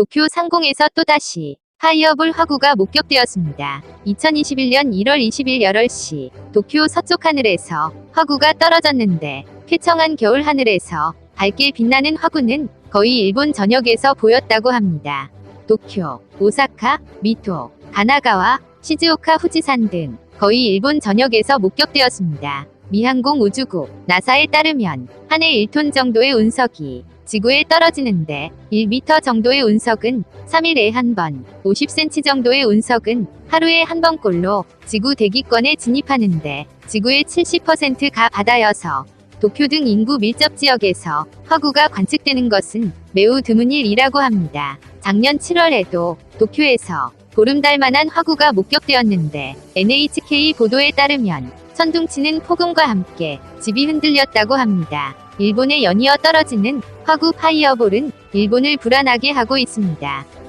도쿄 상공에서 또다시 파이어볼 화구가 목격되었습니다. 2021년 1월 20일 8시 도쿄 서쪽 하늘에서 화구가 떨어졌는데 쾌청한 겨울 하늘에서 밝게 빛나는 화구는 거의 일본 전역에서 보였다고 합니다. 도쿄, 오사카, 미토, 가나가와, 시즈오카 후지산 등 거의 일본 전역에서 목격되었습니다. 미항공 우주국 나사에 따르면 한 해 1톤 정도의 운석이 지구에 떨어지는데 1m 정도의 운석은 3일에 한 번, 50cm 정도의 운석은 하루에 한 번꼴로 지구 대기권에 진입하는데 지구의 70%가 바다여서 도쿄 등 인구 밀접 지역에서 화구가 관측되는 것은 매우 드문 일이라고 합니다. 작년 7월에도 도쿄에서 보름달 만한 화구가 목격되었는데 NHK 보도에 따르면 천둥치는 폭음과 함께 집이 흔들렸다고 합니다. 일본에 연이어 떨어지는 화구 파이어볼은 일본을 불안하게 하고 있습니다.